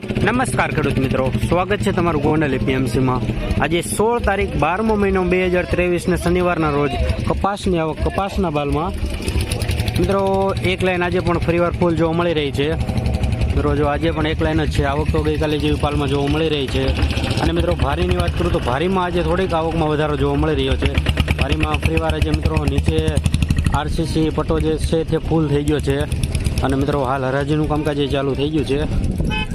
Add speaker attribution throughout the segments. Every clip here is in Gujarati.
Speaker 1: નમસ્કાર ખેડૂત મિત્રો, સ્વાગત છે તમારું ગોંડલ એપીએમસીમાં. આજે સોળ તારીખ બારમો મહિનો બે હજાર ત્રેવીસને શનિવારના રોજ કપાસની આવક કપાસના બાલમાં મિત્રો, એક લાઈન આજે પણ ફરીવાર ફૂલ જોવા મળી રહી છે. મિત્રો, જો આજે પણ એક લાઈન જ છે, આવક તો ગઈકાલે જેવી પાલમાં જોવા મળી રહી છે. અને મિત્રો, ભારીની વાત કરું તો ભારીમાં આજે થોડીક આવકમાં વધારો જોવા મળી રહ્યો છે. ભારીમાં ફરીવાર આજે મિત્રો નીચે આરસીસી પટો જે છે તે ફૂલ થઈ ગયો છે. અને મિત્રો, હાલ હરાજીનું કામકાજ ચાલુ થઈ ગયું છે.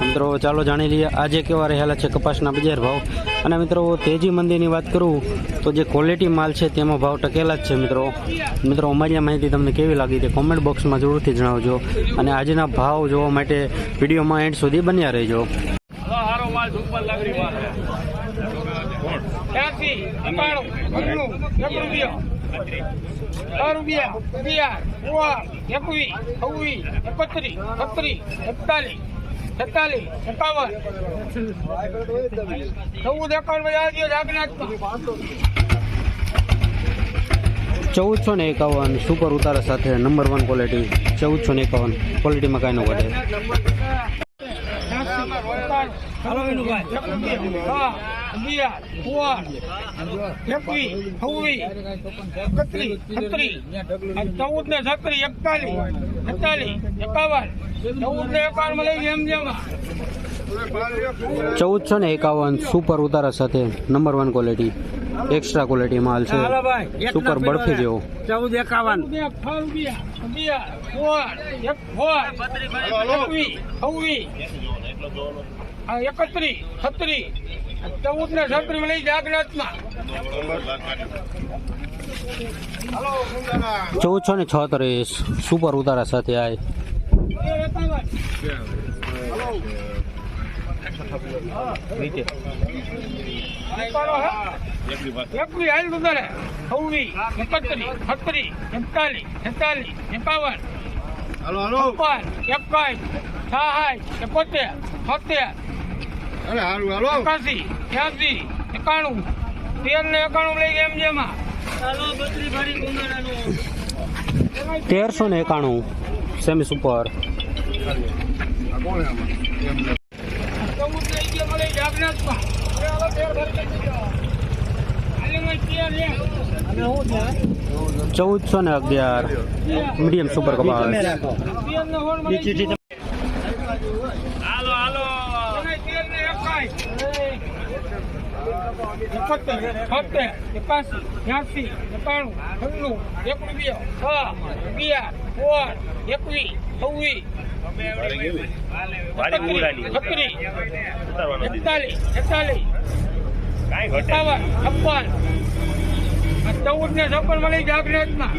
Speaker 1: મિત્રો, ચાલો જાણી લઈએ આજે કેવા રહેલા છે કપાસના બજાર ભાવ. અને મિત્રો, તેજી મંદીની વાત કરું, તો જે ક્વોલિટી માલ છે તેમાં ભાવ ટકેલા જ છે, મિત્રો. મિત્રો, અમારી આ માહિતી તમને કેવી લાગી તે કોમેન્ટ બોક્સમાં જરૂરથી જણાવજો. અને આજના ભાવ જોવા માટે વિડીયોમાં એન્ડ સુધી બન્યા રહેજો.
Speaker 2: રૂપિયા. રૂપિયો એકવીસ, છવ્વીસ, એકત્રીસ, છત્રીસ, એકતાલીસ. છેતાલીસ એકાવન ચૌદ એકાવન
Speaker 1: ચૌદસો ને એકાવન સુપર ઉતારા સાથે નંબર વન ક્વોલિટી ચૌદસો ને એકાવન ક્વોલિટીમાં કાંઈ ન ઘટે.
Speaker 2: હાલો વિનુભાઈ. હા અગિયાર સોળ એકવીસ છવ્વીસ એકત્રીસ છત્રીસ ચૌદ ને છત્રીસ એકતાલીસ એકતાલીસ એકાવન. ચૌદ
Speaker 1: ચૌદસો ને એકાવન સુપર ઉતારા સાથે number one quality extra quality માલ છે. સુપર બરફી જેવો
Speaker 3: ચૌદ એકાવન
Speaker 2: એકત્રીસ છત્રીસ ચૌદ ને છત્રીસ લઈ જાગનાથમાં
Speaker 1: ચૌદસો ને છત્રીસ સુપર ઉતારા સાથે આય.
Speaker 2: એકવી હાલ. ઉતારે છવ્વીસ એકત્રીસ છત્રીસ એકતાલીસ છેતાલીસ એકાવન છપ્પન એકાવન સહાય એકોતેર છોતેર એકાસી ત્યાસી એકાણું તેર એકાણું લઈ એમ જેમાં
Speaker 1: તેરસો ને એકાણું, સેમી સુપર. ચૌદસો ને અગિયાર મીડિયમ સુપર કપાસ
Speaker 2: હાલો હાલો એકવીસ છવ્વીસ છત્રીસ એકાવન છપ્પન. ચૌદ ને છપ્પન મળી જાગૃતમાં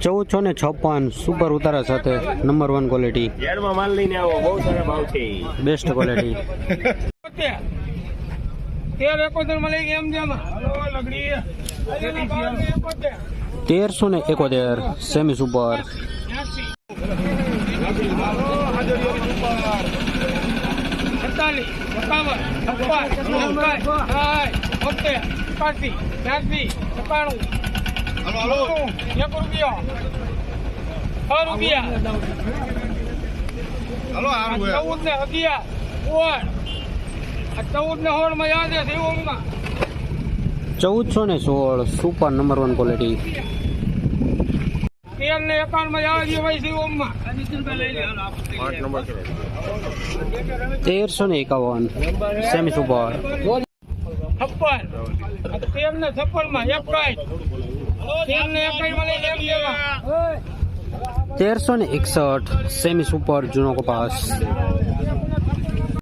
Speaker 1: ચૌદ છો ને છપ્પન સુપર ઉતારા સાથે નંબર વન ક્વોલિટી
Speaker 3: યાર્ડમાં માલ લઈને આવો બહુ સારા ભાવ છે
Speaker 1: બેસ્ટ ક્વોલિટી
Speaker 2: તેર એકોતેર મળી એમ જેમાં. એકોતેર.
Speaker 1: તેરસો ને એકોતેર સેમી સુપર.
Speaker 2: ચૌદ ને અગિયાર આ ચૌદ ને સોળમાં યાદ છે
Speaker 1: ચૌદસો ને સોળ સુપર નંબર વન ક્વોલિટી.
Speaker 2: તેર ને એકાઉન્ટમાં જવા છે ભાઈ શિવોમાં
Speaker 1: તેરસો ને એકાવન. Semi super.
Speaker 2: છપ્પન આ ને છપ્પનમાં એકાઈ તેર ને એકાઈ માં લઈ લેવા
Speaker 1: તેરસો ને એકસઠ. Semi super. જૂનો કપાસ.